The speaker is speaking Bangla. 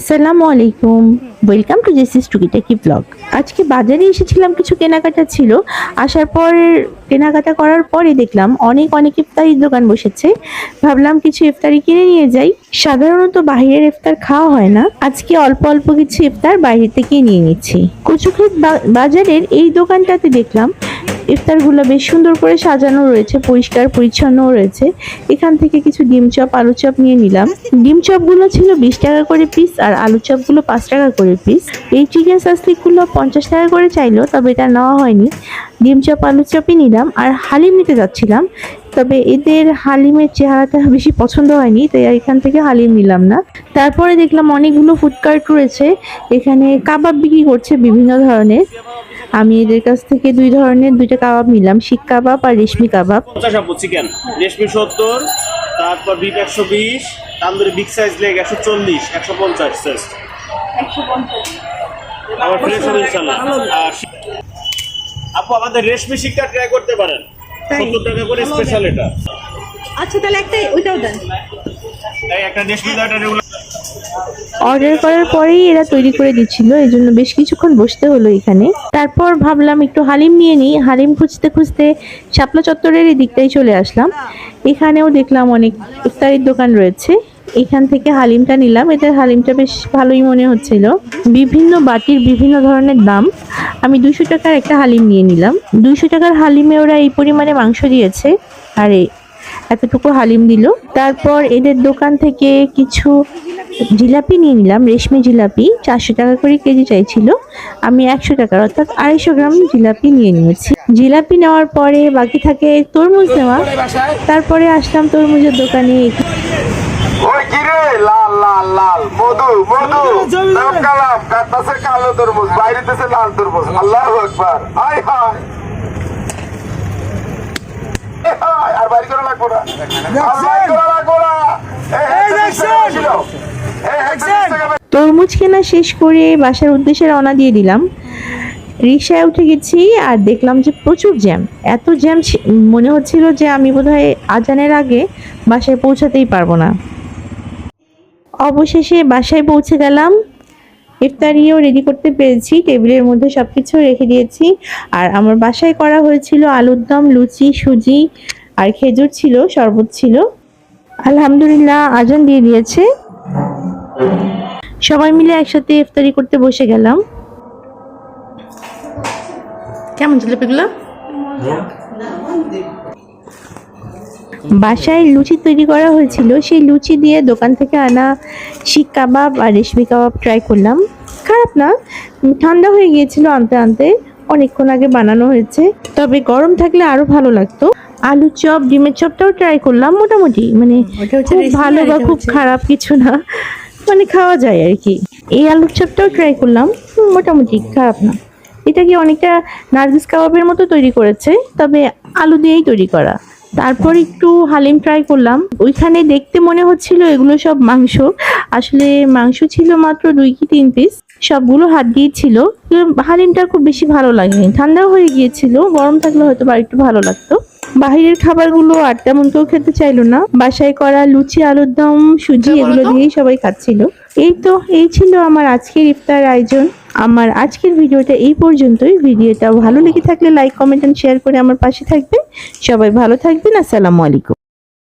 আসসালামু আলাইকুম। ওয়েলকাম টু জেসিস টুকিটাকি ব্লগ আজকে বাজারে এসেছিলাম, কিছু কেনাকাটা ছিল। আসার পর, কেনাকাটা করার পরে দেখলাম অনেক অনেক ইফতারির দোকান বসেছে। ভাবলাম কিছু ইফতারি কিনে নিয়ে যাই। সাধারণত বাইরের ইফতার খাওয়া হয় না। আজকে অল্প অল্প কিছু ইফতার বাইরে থেকে নিয়ে নিচ্ছি। কচুক্ষেত বাজারের এই দোকানটাতে দেখলাম ইফতারগুলো বেশ সুন্দর করে সাজানো রয়েছে, পরিষ্কার, পরিচ্ছন্নও রয়েছে। এখান থেকে কিছু ডিম চপ, আলু চপ নিয়ে নিলাম। ডিম চপগুলো ছিল বিশ টাকা করে পিস আর আলু চপগুলো পাঁচ টাকা করে পিস এই চিকেন সাস্তিকগুলো পঞ্চাশ টাকা করে চাইলো, তবে এটা নেওয়া হয়নি। ডিম চপ, আলু চপই নিলাম আর হালিম নিতে যাচ্ছিলাম। তবে এদের হালিমের চেহারাটা বেশি পছন্দ হয়নি, তাই এখান থেকে হালিম নিলাম না। তারপরে দেখলাম অনেকগুলো ফুডকার্ট রয়েছে। এখানে কাবাব বিক্রি করছে বিভিন্ন ধরনের। আমি এদের কাছ থেকে দুই ধরনের দুইটা কাবাব নিলাম শিক কাবাব আর রেশমি কাবাব। চিকেন। রেশমি সত্তর তারপর বিপ একশো বিশ তান্দুরি বিগ সাইজ লেগ একশো চল্লিশ একশো পঞ্চাশ সাইজ। আবার ফ্রেশ হবে ইনশাল্লাহ আপু আমাদের রেশমি শিক্ষা ট্রাই করতে পারেন? সত্তর টাকা করে স্পেশাল এটা। আচ্ছা তাহলে একটা ওইটাও দেন। একটা রেশমি একটা রেগুলার অর্ডার করার পরেই এরা তৈরি করে দিচ্ছিল এই জন্য বেশ কিছুক্ষণ বসতে হলো এখানে। তারপর ভাবলাম একটু হালিম নিয়ে নিই। হালিম খুঁজতে খুঁজতে শাপলা চত্বরের এই দিকটাই চলে আসলাম। এখানেও দেখলাম অনেক ইফতারির দোকান রয়েছে। এখান থেকে হালিমটা নিলাম। এদের হালিমটা বেশ ভালোই মনে হচ্ছিল। বিভিন্ন বাটির বিভিন্ন ধরনের দাম। আমি দুশো টাকার একটা হালিম নিয়ে নিলাম। দুশো টাকার হালিমে ওরা এই পরিমাণে মাংস দিয়েছে। আর, এতটুকু হালিম দিল। তারপর এদের দোকান থেকে কিছু জিলাপি নিয়ে নিলাম রেশমি জিলাপি চারশো টাকা করে কেজি চাইছিল। আমি একশো টাকার অর্থাৎ আড়াইশো গ্রাম জিলাপি নিয়ে নিয়েছি। জিলাপি নেওয়ার পরে বাকি থাকে তরমুজ নেওয়া। তারপরে আসলাম তরমুজের দোকানে। ওই কি রে? লাল লাল লাল। মধু মধু। নাম কালাম। কাটতাছে কালো তরমুজ? বাইরেতেছে লাল তরমুজ। আল্লাহ আকবার। হাই হাই আর বাইরে করা লাগবো না। তরমুজ কেনা শেষ করে বাসার উদ্দেশ্যে রওনা দিয়ে দিলাম। রিক্সায় উঠে গেছি আর দেখলাম যে প্রচুর জ্যাম। এত জ্যাম মনে হচ্ছিল যে আমি বোধহয় আজানের আগে বাসায় পৌঁছাতেই পারব না। অবশেষে বাসায় পৌঁছে গেলাম। ইফতারিও রেডি করতে পেরেছি, টেবিলের মধ্যে সব কিছু রেখে দিয়েছি। আর আমার বাসায় করা হয়েছিল আলুর দম, লুচি, সুজি আর খেজুর ছিল, শরবত ছিল। আলহামদুলিল্লাহ, আজান দিয়ে দিয়েছে। সবাই মিলে একসাথে ইফতারি করতে বসে গেলাম। কেমন জিলাপিগুলো বাসায় লুচি তৈরি করা হয়েছিল। সেই লুচি দিয়ে দোকান থেকে আনা শিক কাবাব আর রেশমি কাবাব ট্রাই করলাম। খারাপ না ঠান্ডা হয়ে গিয়েছিল আনতে আনতে। অনেকক্ষণ আগে বানানো হয়েছে। তবে গরম থাকলে আরও ভালো লাগতো। আলু চপ ডিমের চপটাও ট্রাই করলাম মোটামুটি। মানে খুব ভালো বা খুব খারাপ কিছু না। মানে খাওয়া যায় আর কি। এই আলুর চপটাও ট্রাই করলাম মোটামুটি খারাপ না। এটা কি অনেকটা নার্গিস কাবাবের মতো তৈরি করেছে? তবে আলু দিয়েই তৈরি করা। তারপর একটু হালিম ট্রাই করলাম। ওইখানে দেখতে মনে হচ্ছিল এগুলো সব মাংস। আসলে মাংস ছিল মাত্র দুই কি তিন পিস সবগুলো হাত দিয়ে ছিল। হালিমটা খুব বেশি ভালো লাগেনি। ঠান্ডাও হয়ে গিয়েছিল। গরম থাকলে হয়তো বা একটু ভালো লাগতো। বাহিরের খাবারগুলো আর তেমন কেউ খেতে চাইলো না। বাসায় করা লুচি আলুর দম সুজি এগুলো দিয়েই সবাই খাচ্ছিল। এই তো এই ছিল আমার আজকের ইফতার আয়োজন। আমার আজকের ভিডিওটা এই পর্যন্তই। ভিডিওটা ভালো লেগে থাকলে লাইক কমেন্ট এন্ড শেয়ার করে আমার পাশে থাকবেন সবাই ভালো থাকবেন। আসসালামু আলাইকুম।